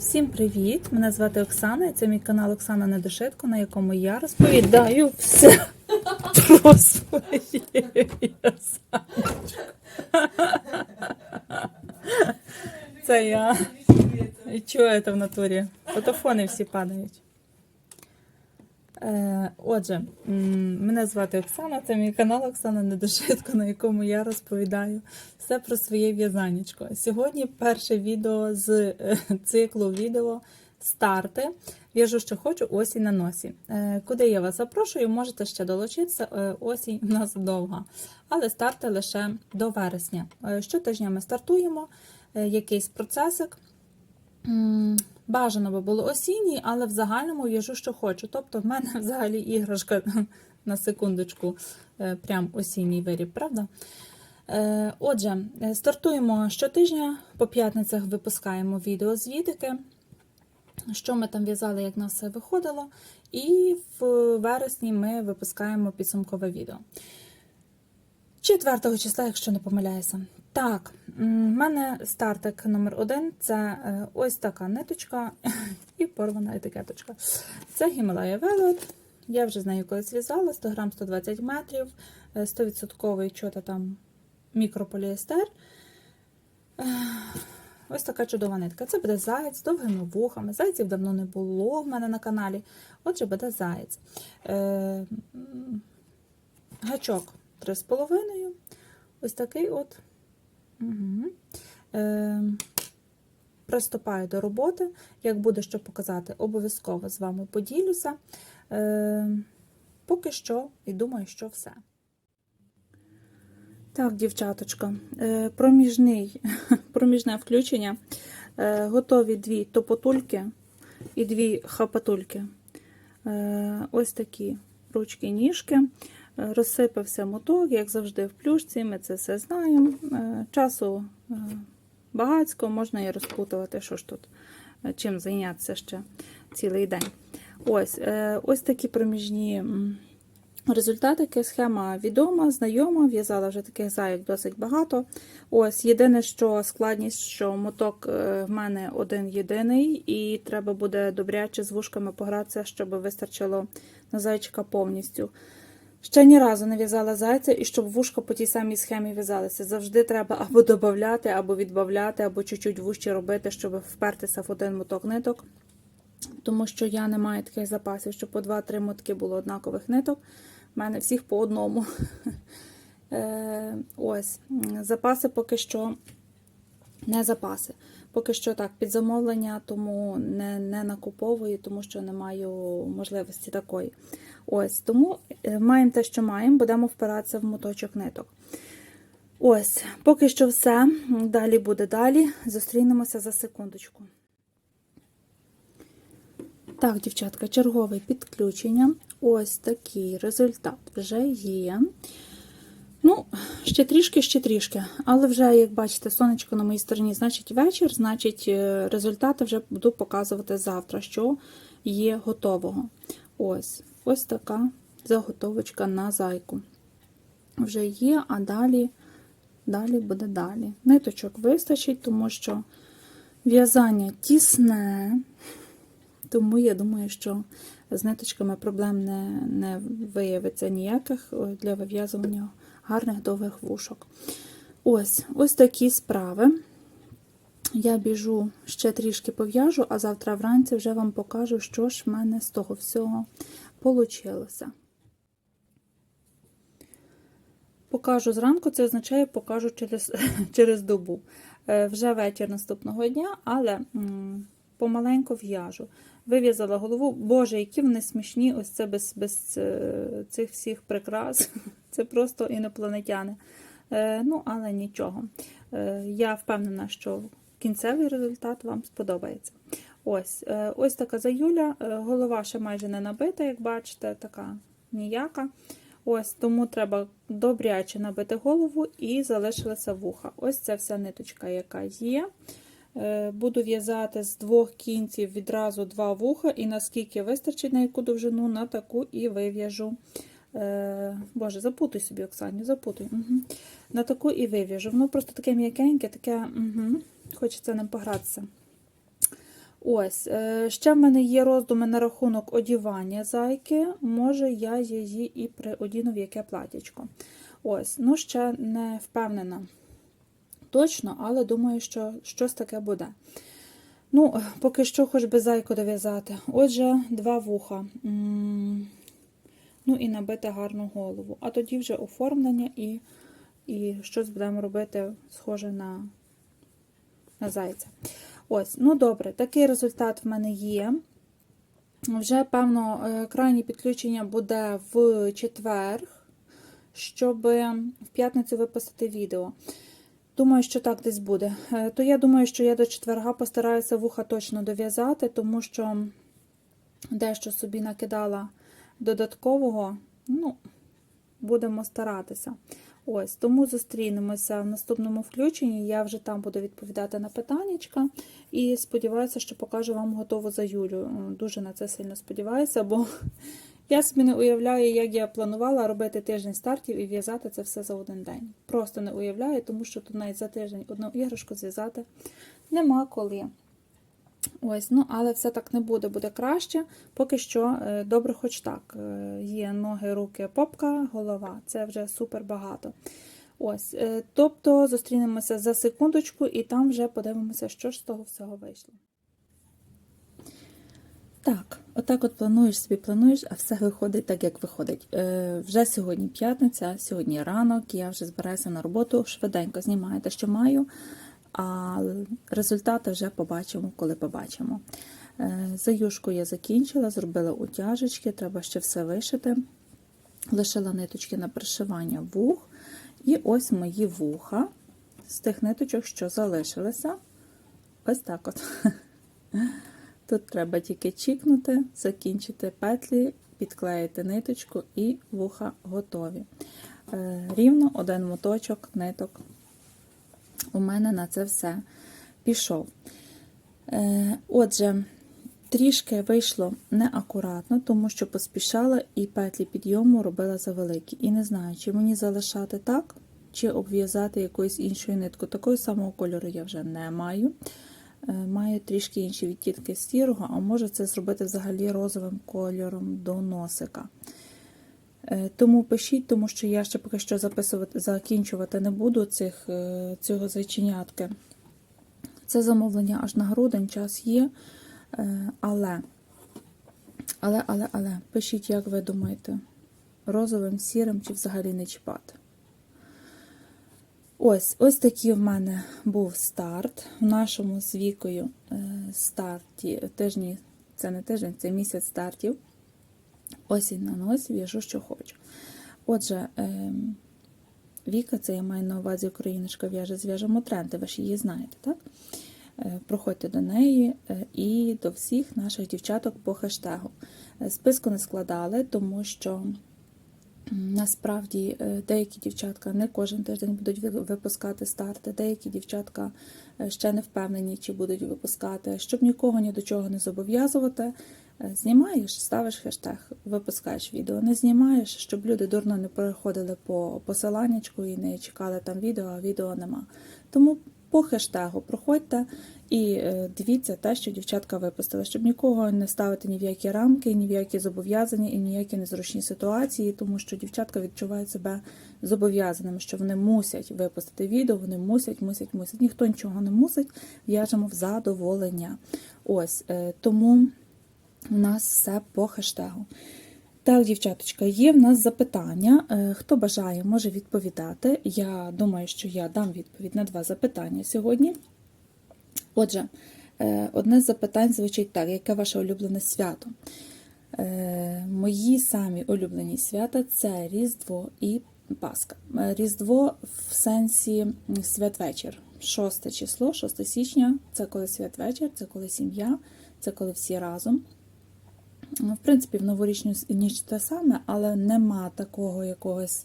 Всім привіт! Мене звати Оксана, і це мій канал Оксана Недошитко, на якому я розповідаю все про своє. Це я. І це в натурі? Фотофони всі падають. Е, Отже, мене звати Оксана, це мій канал Оксана Недошитко, на якому я розповідаю все про своє в'язанечко. Сьогодні перше відео з е, циклу відео старти. В'яжу, що хочу, осінь на носі. Е, Куди я вас запрошую, можете ще долучитися. Осінь у нас довга, але старти лише до вересня. Щотижня ми стартуємо якийсь процесик. Бажано би було осінній, але в загальному в'яжу, що хочу. Тобто, в мене взагалі іграшка на секундочку, е, прям осінній виріб, правда? Е, Отже, е, стартуємо щотижня, по п'ятницях випускаємо відео з відики, що ми там в'язали, як нас все виходило. І в вересні ми випускаємо підсумкове відео. 4 числа, якщо не помиляюся. Так, в мене стартик номер один це е, ось така ниточка і порвана етикеточка. Це Himalaya Velvet. Я вже з нею колись в'язала, 100 грам 120 метрів, е, 100% чого там мікрополіестер. Е, Ось така чудова нитка. Це буде заєць з довгими вухами. Зайців давно не було в мене на каналі. Отже, буде заєць. Е, Гачок 3,5. Ось такий от. Угу. Е, приступаю до роботи. Як буде що показати, обов'язково з вами поділюся. Е, поки що, і думаю, що все. Так, дівчаточка, е, проміжний, проміжне включення. Е, Готові дві топотульки і дві хапатульки. Е, Ось такі ручки, ніжки. Е, Розсипався моток, як завжди, в плюшці. Ми це все знаємо. Е, Часу е, багацько, можна і розпутувати, що ж тут, е, чим зайнятися ще цілий день. Ось, е, ось такі проміжні. м, Результатики, схема відома, знайома, в'язала вже таких заяк досить багато. Ось, єдине, що складність, що моток е, в мене один єдиний, і треба буде добряче з вушками погратися, щоб вистачило на зайчика повністю. Ще ні разу не в'язала зайця, і щоб вушка по тій самій схемі в'язалися. Завжди треба або додати, або відбавляти, або чуть-чуть вужче робити, щоб впертися в один моток ниток. Тому що я не маю таких запасів, щоб по 2-3 мотки було однакових ниток. У мене всіх по одному. Е, Ось, запаси поки що не запаси. Поки що так, під замовлення, тому не, не накуповую, тому що не маю можливості такої. Ось, тому е, маємо те, що маємо, будемо впиратися в моточок ниток. Ось, поки що все. Далі буде далі. Зустрінемося за секундочку. Так, дівчатка, чергове підключення. Ось такий результат вже є. Ну, ще трішки, ще трішки. Але вже, як бачите, сонечко на моїй стороні, значить вечір, значить, е, результати вже буду показувати завтра, що є готового. Ось ось така заготовочка на зайку. Вже є, а далі, далі буде далі. Ниточок вистачить, тому що в'язання тісне. Тому я думаю, що з ниточками проблем не, не виявиться ніяких для вив'язування гарних довгих вушок. Ось ось такі справи. Я біжу ще трішки пов'яжу, а завтра вранці вже вам покажу, що ж в мене з того всього вийшло. Покажу зранку, це означає, покажу через, через добу. Е, Вже вечір наступного дня, але м, помаленьку в'яжу. Вив'язала голову. Боже, які вони смішні, ось це без без е, цих всіх прикрас. Це просто інопланетяни. Е, ну, але нічого. Я впевнена, що кінцевий результат вам сподобається. Ось е, ось така заюля. Е, голова ще майже не набита, як бачите, така ніяка. Ось Тому треба добряче набити голову і залишилася вуха. Ось ця вся ниточка, яка є. Е, Буду в'язати з двох кінців відразу два вуха, і наскільки вистачить на яку довжину, на таку і вив'яжу. Боже, запутуй собі, Оксаню, запутуй. Угу. На таку і вив'яжу. Воно просто таке м'якеньке, таке, угу. хочеться ним погратися. Ось, е, ще в мене є роздуми на рахунок одівання зайки. Може, я її і приодіну в яке платячко. Ось, ну ще не впевнена точно, але думаю, що щось таке буде. Ну, поки що, хоч би зайку дов'язати. Отже, два вуха. Ну і набити гарну голову. А тоді вже оформлення і, і щось будемо робити схоже на, на зайця. Ось, ну добре, такий результат в мене є. Вже, певно, е, крайнє підключення буде в четвер, щоб в п'ятницю випустити відео. Думаю, що так десь буде. Е, То я думаю, що я до четверга постараюся вуха точно дов'язати, тому що дещо собі накидала додаткового. Ну, будемо старатися. Ось, тому зустрінемося в наступному включенні. Я вже там буду відповідати на питаннячка. І сподіваюся, що покажу вам готову за Юлю. Дуже на це сильно сподіваюся, бо я собі не уявляю, як я планувала робити тиждень стартів і в'язати це все за один день. Просто не уявляю, тому що тут навіть за тиждень одну іграшку зв'язати нема коли. Ось, ну, але все так не буде, буде краще. Поки що е, добре, хоч так. Е, Є ноги, руки, попка, голова. Це вже супер багато. Ось, е, тобто зустрінемося за секундочку, і там вже подивимося, що ж з того всього вийшло. Так, отак от плануєш собі, плануєш, а все виходить так, як виходить. Е, Вже сьогодні п'ятниця, сьогодні ранок, я вже збираюся на роботу, швиденько знімаю те, що маю, а результати вже побачимо, коли побачимо. Е, Заюшку я закінчила, зробила утяжечки, треба ще все вишити. Лишила ниточки на пришивання вух. І ось мої вуха з тих ниточок, що залишилися. Ось так от. Тут треба тільки чікнути, закінчити петлі, підклеїти ниточку і вуха готові. Е, Рівно один моточок ниток у мене на це все пішов. Е, Отже, трішки вийшло неакуратно, тому що поспішала і петлі підйому робила завеликі. І не знаю, чи мені залишати так, чи обв'язати якоюсь іншою ниткою. Такого самого кольору я вже не маю. Е, Маю трішки інші відтінки сірого, а може це зробити взагалі розовим кольором до носика. Е, Тому пишіть, тому що я ще поки що записувати, закінчувати не буду цих, е, цього зайченятки. Це замовлення аж на грудень, час є. Е, Але, але, але, але, пишіть, як ви думаєте, розовим, сірим чи взагалі не чіпати. Ось ось такий в мене був старт. В нашому з вікою старті тижні, це не тиждень, це місяць стартів. Осінь на носі, в'яжу, що хочу. Отже, е, Віка, це я маю на увазі Україночка в'яже, зв'яжемо тренди, ви ж її знаєте, так? Е, Проходьте до неї е, і до всіх наших дівчаток по хештегу. Е, Списку не складали, тому що Насправді деякі дівчатка не кожен тиждень будуть випускати старти, деякі дівчатка ще не впевнені, чи будуть випускати. Щоб нікого ні до чого не зобов'язувати, знімаєш, ставиш хештег, випускаєш відео. Не знімаєш, щоб люди дурно не переходили по посиланнячку і не чекали там відео, а відео нема. Тому по хештегу проходьте і е, дивіться те, що дівчатка випустила, щоб нікого не ставити ні в які рамки, ні в які зобов'язання і ніякі незручні ситуації, тому що дівчатка відчувають себе зобов'язаними, що вони мусять випустити відео, вони мусять, мусять, мусять. Ніхто нічого не мусить, в'яжемо в задоволення. Ось е, тому у нас все по хештегу. Так, дівчаточка, є в нас запитання. Е, Хто бажає, може відповідати. Я думаю, що я дам відповідь на два запитання сьогодні. Отже, е, одне з запитань звучить так: яке ваше улюблене свято? Е, Мої самі улюблені свята це Різдво і Пасха. Різдво в сенсі святвечір. 6 число, 6 січня це коли святвечір, це коли сім'я, це коли всі разом. В принципі, в новорічну ніч те саме, але нема такого якогось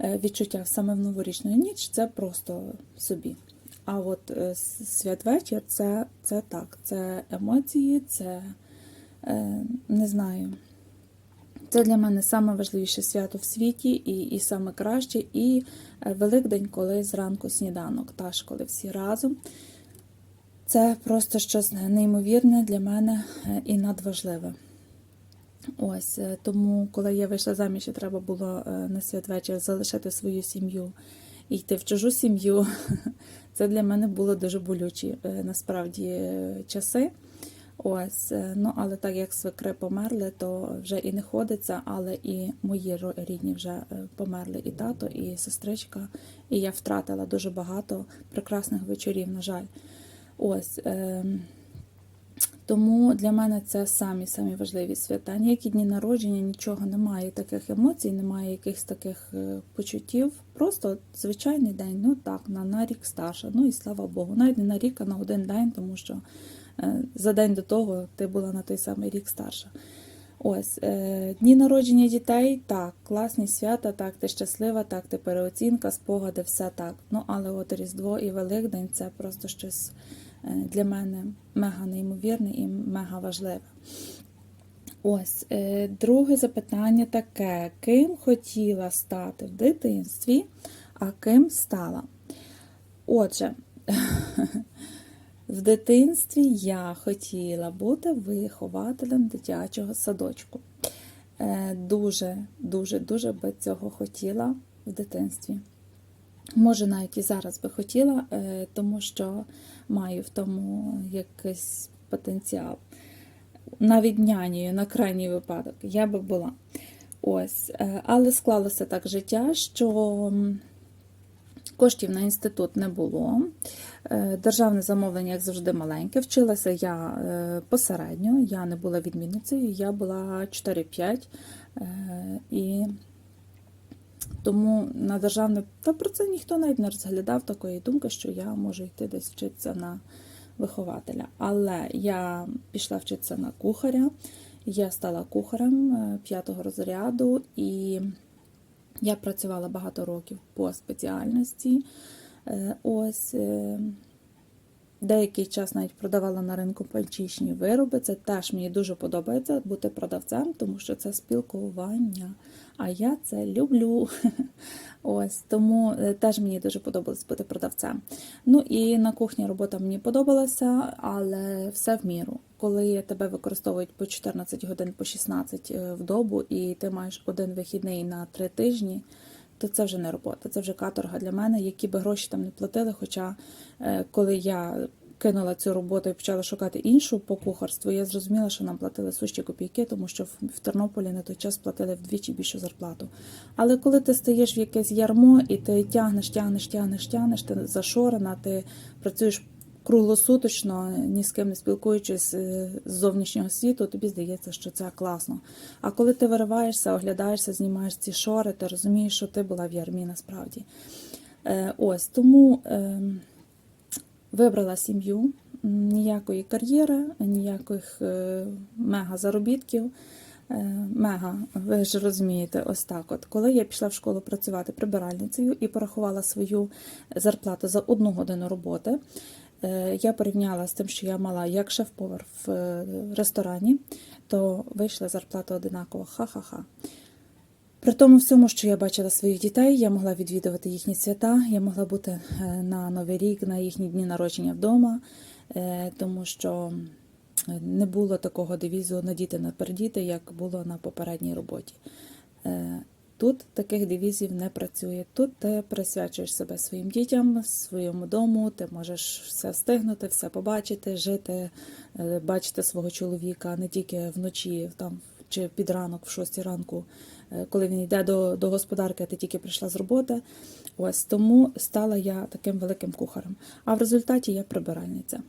відчуття саме в новорічну ніч, це просто собі. А от е, святвечір це, це так, це емоції, це е, не знаю. Це для мене найважливіше свято в світі, і і саме краще, і е, Великдень, коли зранку сніданок, теж коли всі разом. це просто щось неймовірне для мене е, і надважливе. Ось е, тому, коли я вийшла заміж, і треба було е, на святвечір залишити свою сім'ю і йти в чужу сім'ю. Це для мене було дуже болючі е, насправді часи. Ось, ну але так як свекри померли, то вже і не ходиться, але і мої рідні вже померли, і тато, і сестричка. І я втратила дуже багато прекрасних вечорів, на жаль. Ось. ем, тому для мене це самі самі важливі свята. Ніякі дні народження, нічого немає таких емоцій, немає якихось таких е, почуттів. Просто звичайний день, ну так, на, на рік старша. Ну і слава Богу. Навіть не на рік, а на один день, тому що е, за день до того ти була на той самий рік старша. Ось е, дні народження дітей, так, класні свята, так, ти щаслива, так, ти переоцінка, спогади, все так. Ну але от Різдво і Великдень це просто щось для мене мега неймовірне і мега важливе. Ось е, друге запитання таке: ким хотіла стати в дитинстві, а ким стала? Отже, в дитинстві я хотіла бути вихователем дитячого садочку. Е, Дуже, дуже, дуже би цього хотіла в дитинстві. Може, навіть і зараз би хотіла, е, тому що маю в тому якийсь потенціал. Навіть нянею на крайній випадок я би була. Ось. е, Але склалося так життя, що коштів на інститут не було. Е, Державне замовлення, як завжди, маленьке. Вчилася я посередньо, я не була відмінницею, я була 4-5. е, І тому на державне, та про це ніхто навіть не розглядав такої думки, що я можу йти десь вчитися на вихователя. Але я пішла вчитися на кухаря, я стала кухарем е, п'ятого розряду, і я працювала багато років по спеціальності. Е, Ось е, деякий час навіть продавала на ринку пальчичні вироби. Це теж мені дуже подобається бути продавцем, тому що це спілкування. А я це люблю. Ось тому е, теж мені дуже подобалось бути продавцем. Ну і на кухні робота мені подобалася, але все в міру. Коли тебе використовують по 14 годин, по 16 е, в добу, і ти маєш один вихідний на три тижні, то це вже не робота, це вже каторга для мене, які би гроші там не платили. Хоча е, коли я кинула цю роботу і почала шукати іншу по кухарству, я зрозуміла, що нам платили сущі копійки, тому що в Тернополі на той час платили вдвічі більшу зарплату. Але коли ти стаєш в якесь ярмо і ти тягнеш, тягнеш, тягнеш, тягнеш, ти зашорена, ти працюєш круглосуточно, ні з ким не спілкуючись е, з зовнішнього світу, тобі здається, що це класно. А коли ти вириваєшся, оглядаєшся, знімаєш ці шори, ти розумієш, що ти була в ярмі насправді. Е, Ось тому е, вибрала сім'ю, ніякої кар'єри, ніяких е, мега заробітків. Мега, ви ж розумієте, ось так. От коли я пішла в школу працювати прибиральницею і порахувала свою зарплату за одну годину роботи, я порівняла з тим, що я мала як шеф-повар в е, ресторані, то вийшла зарплата одинакова. Ха-ха-ха. При тому всьому, що я бачила своїх дітей, я могла відвідувати їхні свята, я могла бути е, на Новий рік, на їхні дні народження вдома, е, тому що е, не було такого девізу надіти напередіти, як було на попередній роботі. Тут таких девізів не працює. Тут ти присвячуєш себе своїм дітям, своєму дому, ти можеш все встигнути, все побачити, жити, е, бачити свого чоловіка не тільки вночі, там чи під ранок, в 6 ранку, е, коли він йде до, до господарки, ти тільки прийшла з роботи. Ось тому стала я таким великим кухарем. А в результаті я прибиральниця.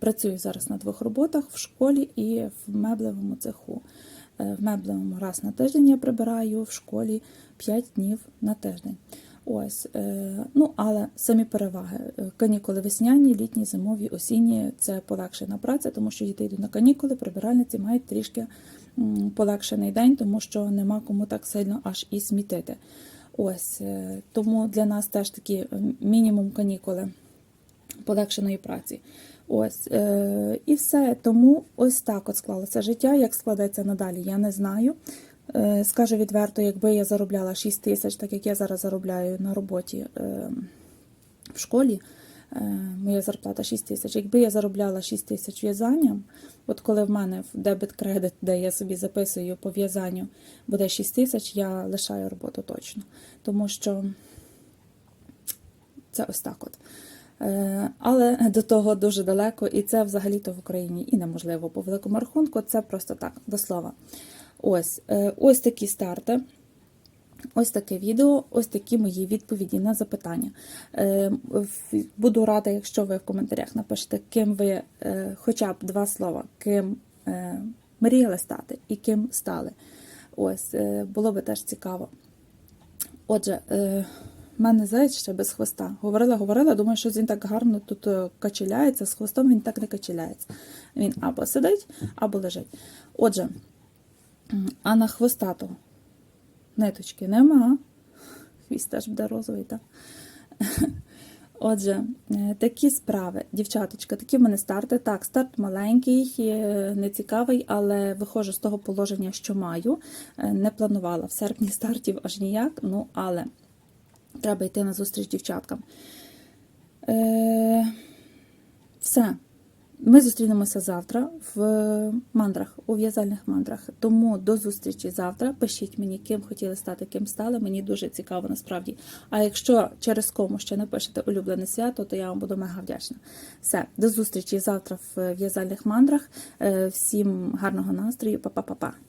Працюю зараз на двох роботах в школі і в меблевому цеху. Е, В меблевому раз на тиждень я прибираю, в школі 5 днів на тиждень. Ось, е, ну але самі переваги. Е, Канікули весняні, літні, зимові, осінні це полегшена праця, тому що діти йдуть на канікули, прибиральниці мають трішки полегшений день, тому що нема кому так сильно аж і смітити. Ось тому для нас теж такі мінімум канікули полегшеної праці. Ось е, і все. Тому ось так от склалося життя. Як складеться надалі, я не знаю. Е, скажу відверто, якби я заробляла 6 тисяч, так як я зараз заробляю на роботі е, в школі, Е, Моя зарплата 6 тисяч. Якби я заробляла 6 тисяч в'язанням, от коли в мене в дебет-кредит, де я собі записую по в'язанню, буде 6 тисяч, я лишаю роботу точно. Тому що це ось так от. Е, Але до того дуже далеко, і це взагалі-то в Україні і неможливо по великому рахунку. Це просто так, до слова. Ось, е, ось такі старти. Ось таке відео, ось такі мої відповіді на запитання. Е, Буду рада, якщо ви в коментарях напишете, ким ви хоча б два слова, ким мріяли стати і ким стали. Ось, було би теж цікаво. Отже, в мене заяць ще без хвоста. Говорила, говорила, думаю, що він так гарно тут е, качеляється, з хвостом він так не качеляється. Він або сидить, або лежить. Отже, а на хвостатого ниточки нема. Хвіст теж буде розовий, так? Отже, е, такі справи, дівчаточка, такі в мене старти. Так, старт маленький, е, нецікавий, але виходжу з того положення, що маю. Не планувала в серпні стартів аж ніяк, ну але треба йти на зустріч дівчаткам. Е, все. Ми зустрінемося завтра в мандрах, у в'язальних мандрах. Тому до зустрічі завтра. Пишіть мені, ким хотіли стати, ким стали. Мені дуже цікаво насправді. А якщо через кому ще напишете улюблене свято, то я вам буду мега вдячна. Все, до зустрічі завтра в в'язальних мандрах. Е, Всім гарного настрою, па-па-па-па.